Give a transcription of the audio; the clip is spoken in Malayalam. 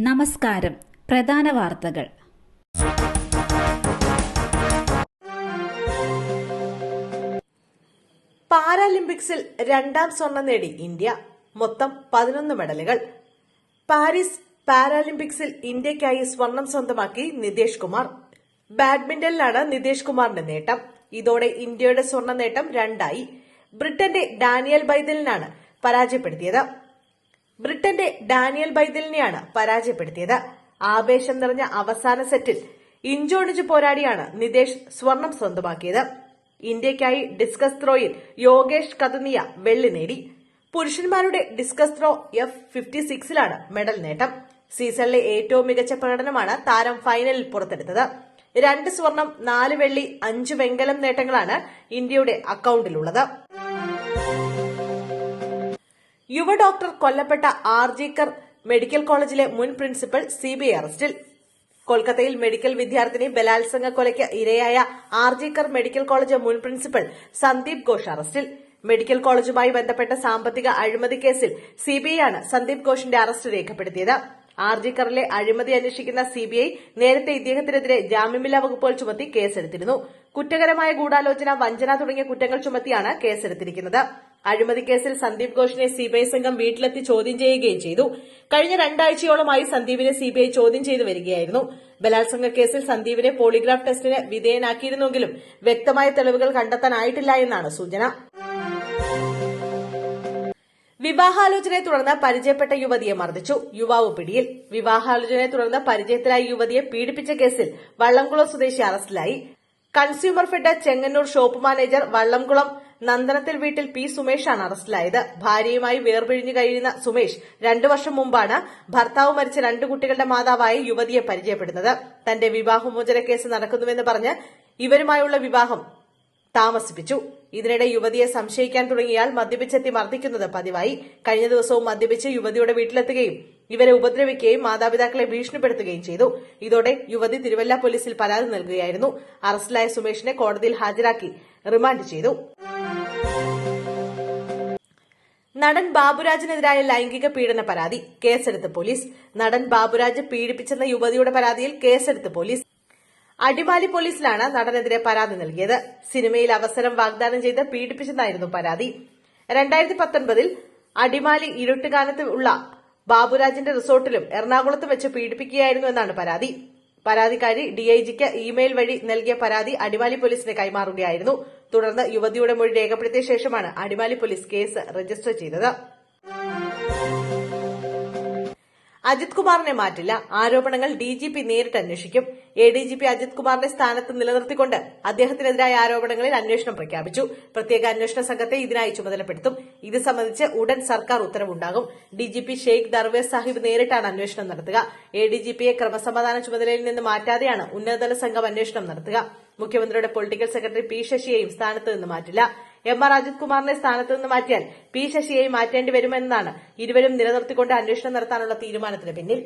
നമസ്കാരം. പ്രധാന വാർത്തകൾ. പാരാലിമ്പിക്സിൽ രണ്ടാം സ്വർണം നേടി ഇന്ത്യ. മൊത്തം പതിനൊന്ന് മെഡലുകൾ. പാരീസ് പാരാലിമ്പിക്സിൽ ഇന്ത്യയ്ക്കായി സ്വർണം സ്വന്തമാക്കി നിതേഷ് കുമാർ. ബാഡ്മിന്റണിലാണ് നിതേഷ് കുമാറിന്റെ നേട്ടം. ഇതോടെ ഇന്ത്യയുടെ സ്വർണ നേട്ടം രണ്ടായി. ബ്രിട്ടന്റെ ഡാനിയൽ ബൈദലിനാണ് പരാജയപ്പെടുത്തിയത്. ബ്രിട്ടന്റെ ഡാനിയൽ ബൈദലിനെയാണ് പരാജയപ്പെടുത്തിയത്. ആവേശം നിറഞ്ഞ അവസാന സെറ്റിൽ ഇഞ്ചോടിച്ച് പോരാടിയാണ് നിതേഷ് സ്വർണം സ്വന്തമാക്കിയത്. ഇന്ത്യയ്ക്കായി ഡിസ്കസ് ത്രോയിൽ യോഗേഷ് കതുനിയ വെള്ളി നേടി. പുരുഷന്മാരുടെ ഡിസ്കസ് ത്രോ എഫ് ഫിഫ്റ്റി സിക്സിലാണ് മെഡൽ നേട്ടം. സീസണിലെ ഏറ്റവും മികച്ച പ്രകടനമാണ് താരം ഫൈനലിൽ പുറത്തെടുത്തത്. രണ്ട് സ്വർണം നാല് വെള്ളി അഞ്ച് വെങ്കലം നേട്ടങ്ങളാണ് ഇന്ത്യയുടെ അക്കൌണ്ടിലുള്ളത് യുവ ഡോക്ടർ കൊല്ലപ്പെട്ട ആർജിക്കർ മെഡിക്കൽ കോളേജിലെ മുൻ പ്രിൻസിപ്പൽ സിബിഐ അറസ്റ്റിൽ. കൊൽക്കത്തയിൽ മെഡിക്കൽ വിദ്യാർത്ഥിനി ബലാത്സംഗ കൊലയ്ക്ക് ഇരയായ ആർജിക്കർ മെഡിക്കൽ കോളേജ് മുൻ പ്രിൻസിപ്പൽ സന്ദീപ് ഘോഷ് അറസ്റ്റിൽ. മെഡിക്കൽ കോളേജുമായി ബന്ധപ്പെട്ട സാമ്പത്തിക അഴിമതി കേസിൽ സിബിഐ ആണ് സന്ദീപ് ഘോഷിന്റെ അറസ്റ്റ് രേഖപ്പെടുത്തിയത്. ആർജിക്കറിലെ അഴിമതി അന്വേഷിക്കുന്ന സിബിഐ നേരത്തെ ഇദ്ദേഹത്തിനെതിരെ ജാമ്യമില്ലാ വകുപ്പുകൾ ചുമത്തി കേസെടുത്തിരുന്നു. കുറ്റകരമായ ഗൂഢാലോചന വഞ്ചന തുടങ്ങിയ കുറ്റങ്ങൾ ചുമത്തിയാണ് കേസെടുത്തിരിക്കുന്നത്. അഴിമതി കേസിൽ സന്ദീപ് ഘോഷിനെ സിബിഐ സംഘം വീട്ടിലെത്തി ചോദ്യം ചെയ്യുകയും ചെയ്തു. കഴിഞ്ഞ രണ്ടാഴ്ചയോളമായി സന്ദീപിനെ സിബിഐ ചോദ്യം ചെയ്തു വരികയായിരുന്നു. ബലാത്സംഗ കേസിൽ സന്ദീപിനെ പോളിഗ്രാഫ് ടെസ്റ്റിന് വിധേയനാക്കിയിരുന്നെങ്കിലും വ്യക്തമായ തെളിവുകൾ കണ്ടെത്താനായിട്ടില്ല എന്നാണ് സൂചന. വിവാഹാലോചനയെ തുടർന്ന് പരിചയപ്പെട്ട യുവതിയെ മർദ്ദിച്ചു. യുവാവ് പിടിയിൽ. വിവാഹാലോചനയെ തുടർന്ന് പരിചയത്തിലായ യുവതിയെ പീഡിപ്പിച്ച കേസിൽ വള്ളംകുളം സ്വദേശി അറസ്റ്റിലായി. Consumer fed Chengannur shop manager Vallamkulam നന്ദനത്തിൽ വീട്ടിൽ പി സുമേഷാണ് അറസ്റ്റിലായത്. ഭാര്യയുമായി വേർപിഴിഞ്ഞു കഴിയുന്ന സുമേഷ് രണ്ടു വർഷം മുമ്പാണ് ഭർത്താവ് മരിച്ച രണ്ടു കുട്ടികളുടെ മാതാവായ യുവതിയെ പരിചയപ്പെടുന്നത്. തന്റെ വിവാഹമോചന കേസ് നടക്കുന്നുവെന്ന് പറഞ്ഞ് ഇവരുമായുള്ള വിവാഹം താമസിപ്പിച്ചു. ഇതിനിടെ യുവതിയെ സംശയിക്കാൻ തുടങ്ങിയാൽ മദ്യപിച്ചെത്തി മർദ്ദിക്കുന്നത് പതിവായി. കഴിഞ്ഞ ദിവസവും മദ്യപിച്ച് യുവതിയുടെ വീട്ടിലെത്തുകയും ഇവരെ ഉപദ്രവിക്കുകയും മാതാപിതാക്കളെ ഭീഷണിപ്പെടുത്തുകയും ചെയ്തു. ഇതോടെ യുവതി തിരുവല്ല പോലീസിൽ പരാതി നൽകുകയായിരുന്നു. അറസ്റ്റിലായ സുമേഷിനെ കോടതിയിൽ ഹാജരാക്കി റിമാൻഡ് ചെയ്തു. നടൻ ബാബുരാജിനെതിരായ ലൈംഗിക പീഡന പരാതി കേസെടുത്ത് പോലീസ്. നടൻ ബാബുരാജ് പീഡിപ്പിച്ചെന്ന യുവതിയുടെ പരാതിയിൽ കേസെടുത്ത് പോലീസ്. അടിമാലി പോലീസിലാണ് നടനെതിരെ പരാതി നൽകിയത്. സിനിമയിൽ അവസരം വാഗ്ദാനം ചെയ്ത് പീഡിപ്പിച്ചതായിരുന്നു പരാതി. രണ്ടായിരത്തി പത്തൊൻപതിൽ അടിമാലി ഇരുട്ടുകാലത്ത് ഉള്ള ബാബുരാജിന്റെ റിസോർട്ടിലും എറണാകുളത്ത് വെച്ച് പീഡിപ്പിക്കുകയായിരുന്നു എന്നാണ് പരാതി. പരാതിക്കാരി ഡിഐജിക്ക് ഇമെയിൽ വഴി നൽകിയ പരാതി അടിമാലി പോലീസിന് കൈമാറുകയായിരുന്നു. തുടർന്ന് യുവതിയുടെ മൊഴി രേഖപ്പെടുത്തിയ ശേഷമാണ് അടിമാലി പോലീസ് കേസ് രജിസ്റ്റർ ചെയ്തത്. അജിത് കുമാറിനെ മാറ്റില്ല. ആരോപണങ്ങൾ ഡി ജി പി നേരിട്ട് അന്വേഷിക്കും. A D G P Ajith കുമാറിന്റെ സ്ഥാനത്ത് നിലനിർത്തിക്കൊണ്ട് അദ്ദേഹത്തിനെതിരായ ആരോപണങ്ങളിൽ അന്വേഷണം പ്രഖ്യാപിച്ചു. പ്രത്യേക അന്വേഷണ സംഘത്തെ ഇതിനായി ചുമതലപ്പെടുത്തും. ഇത് സംബന്ധിച്ച് ഉടൻ സർക്കാർ ഉത്തരവുണ്ടാകും. D G P Sheikh Darvesh Saheb നേരിട്ടാണ് അന്വേഷണം നടത്തുക. എ ഡി ജി പിയെ ക്രമസമാധാന ചുമതലയിൽ നിന്ന് മാറ്റാതെയാണ് ഉന്നതതല സംഘം അന്വേഷണം നടത്തുക. മുഖ്യമന്ത്രിയുടെ പൊളിറ്റിക്കൽ സെക്രട്ടറി പി ശശിയെയും സ്ഥാനത്ത് നിന്ന് മാറ്റില്ല. എം ആർ അജിത് കുമാറിനെ സ്ഥാനത്ത് നിന്ന് മാറ്റിയാൽ പി ശശിയെ മാറ്റേണ്ടി വരുമെന്നാണ് ഇരുവരും നിലനിർത്തിക്കൊണ്ട് അന്വേഷണം നടത്താനുള്ള തീരുമാനത്തിന് പിന്നിൽ.